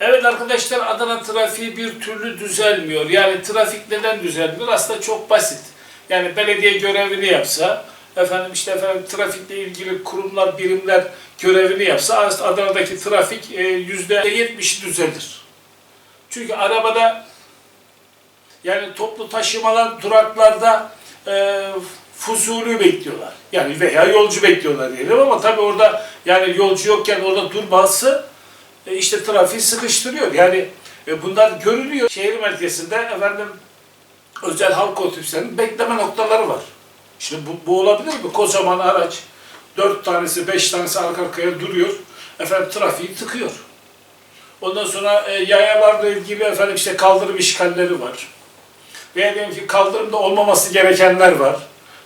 Evet arkadaşlar Adana trafiği bir türlü düzelmiyor. Yani trafik neden düzelmiyor? Aslında çok basit. Yani belediye görevini yapsa, efendim işte efendim trafikle ilgili kurumlar, birimler görevini yapsa Adana'daki trafik e, yüzde yetmiş düzelir. Çünkü arabada yani toplu taşımalar duraklarda e, fuzuli bekliyorlar. Yani veya yolcu bekliyorlar diyelim ama tabii orada yani yolcu yokken orada durması e, işte trafiği sıkıştırıyor. Yani e, bunlar görülüyor. Şehir merkezinde efendim özel halk otobüslerinin bekleme noktaları var. Şimdi bu, bu olabilir mi? Kocaman araç, dört tanesi, beş tanesi arka arkaya duruyor. Efendim trafiği tıkıyor. Ondan sonra e, yayalarla ilgili efendim işte kaldırım işgalleri var. Veya diyelim ki kaldırımda olmaması gerekenler var.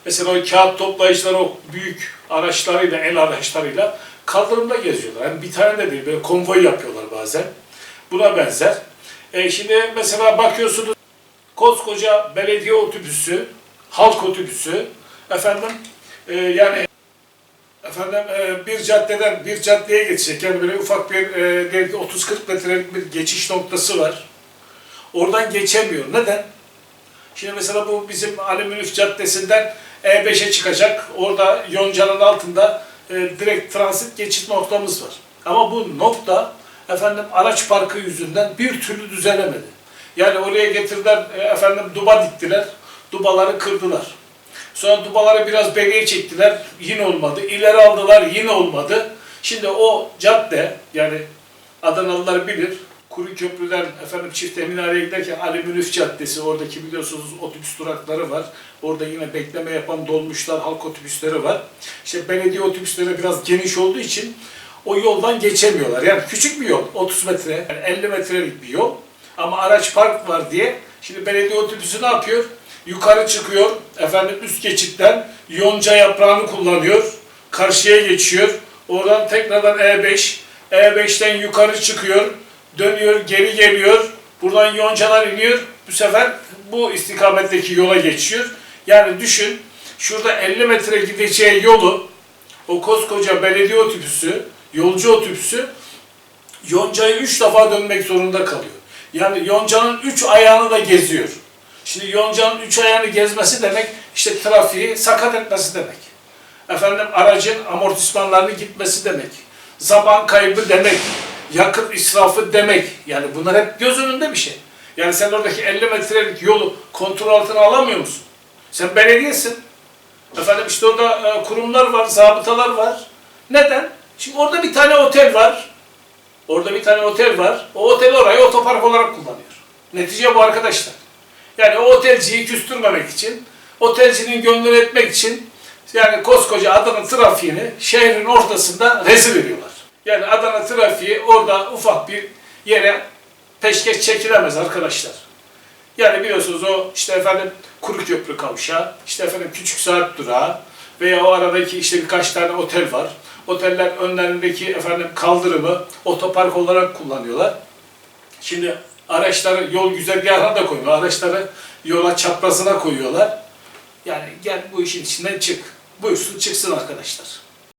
Mesela o kağıt toplayıcılar o büyük araçlarıyla, el araçlarıyla kaldırımda geziyorlar. Yani bir tane de değil, böyle konvoy yapıyorlar bazen. Buna benzer. E şimdi mesela bakıyorsunuz koskoca belediye otobüsü, halk otobüsü, efendim e, yani efendim e, bir caddeden bir caddeye geçecek. Yani böyle ufak bir e, diyelim ki 30-40 metrelik bir geçiş noktası var. Oradan geçemiyor. Neden? Şimdi mesela bu bizim Ali Münif Caddesi'nden E5'e çıkacak. Orada Yonca'nın altında e, direkt transit geçit noktamız var. Ama bu nokta efendim araç parkı yüzünden bir türlü düzelemedi. Yani oraya getirdiler e, efendim duba diktiler. Dubaları kırdılar. Sonra dubaları biraz beriye çektiler. Yine olmadı. İleri aldılar. Yine olmadı. Şimdi o cadde yani Adanalılar bilir. Kuru Köprü'den efendim Çifte Minare'ye giderken Ali Münif Caddesi oradaki biliyorsunuz otobüs durakları var. Orada yine bekleme yapan dolmuşlar, halk otobüsleri var. İşte belediye otobüsleri biraz geniş olduğu için o yoldan geçemiyorlar. Yani küçük bir yol, 30 metre, yani 50 metrelik bir yol. Ama araç park var diye şimdi belediye otobüsü ne yapıyor? Yukarı çıkıyor, efendim üst geçitten yonca yaprağını kullanıyor, karşıya geçiyor. Oradan tekrardan E5, E5'ten yukarı çıkıyor, dönüyor, geri geliyor. Buradan yoncalar iniyor. Bu sefer bu istikametteki yola geçiyor. Yani düşün, şurada 50 metre gideceği yolu o koskoca belediye otobüsü, yolcu otobüsü yoncayı üç defa dönmek zorunda kalıyor. Yani yoncanın üç ayağını da geziyor. Şimdi yoncanın üç ayağını gezmesi demek işte trafiği sakat etmesi demek. Efendim aracın amortismanlarını gitmesi demek. Zaman kaybı demek. Yakıt israfı demek. Yani bunlar hep göz önünde bir şey. Yani sen oradaki 50 metrelik yolu kontrol altına alamıyor musun? Sen belediyesin. Efendim işte orada e, kurumlar var, zabıtalar var. Neden? Şimdi orada bir tane otel var. Orada bir tane otel var. O otel orayı otopark olarak kullanıyor. Netice bu arkadaşlar. Yani o otelciyi küstürmemek için, otelcinin gönlünü etmek için yani koskoca Adana trafiğini şehrin ortasında rezil ediyorlar. Yani Adana trafiği orada ufak bir yere peşkeş çekilemez arkadaşlar. Yani biliyorsunuz o işte efendim kuru köprü kavşağı, işte efendim küçük saat durağı veya o aradaki işte birkaç tane otel var. Oteller önlerindeki efendim kaldırımı otopark olarak kullanıyorlar. Şimdi araçları yol güzergahına da koyuyorlar. Araçları yola çaprazına koyuyorlar. Yani gel bu işin içinden çık. Buyursun çıksın arkadaşlar.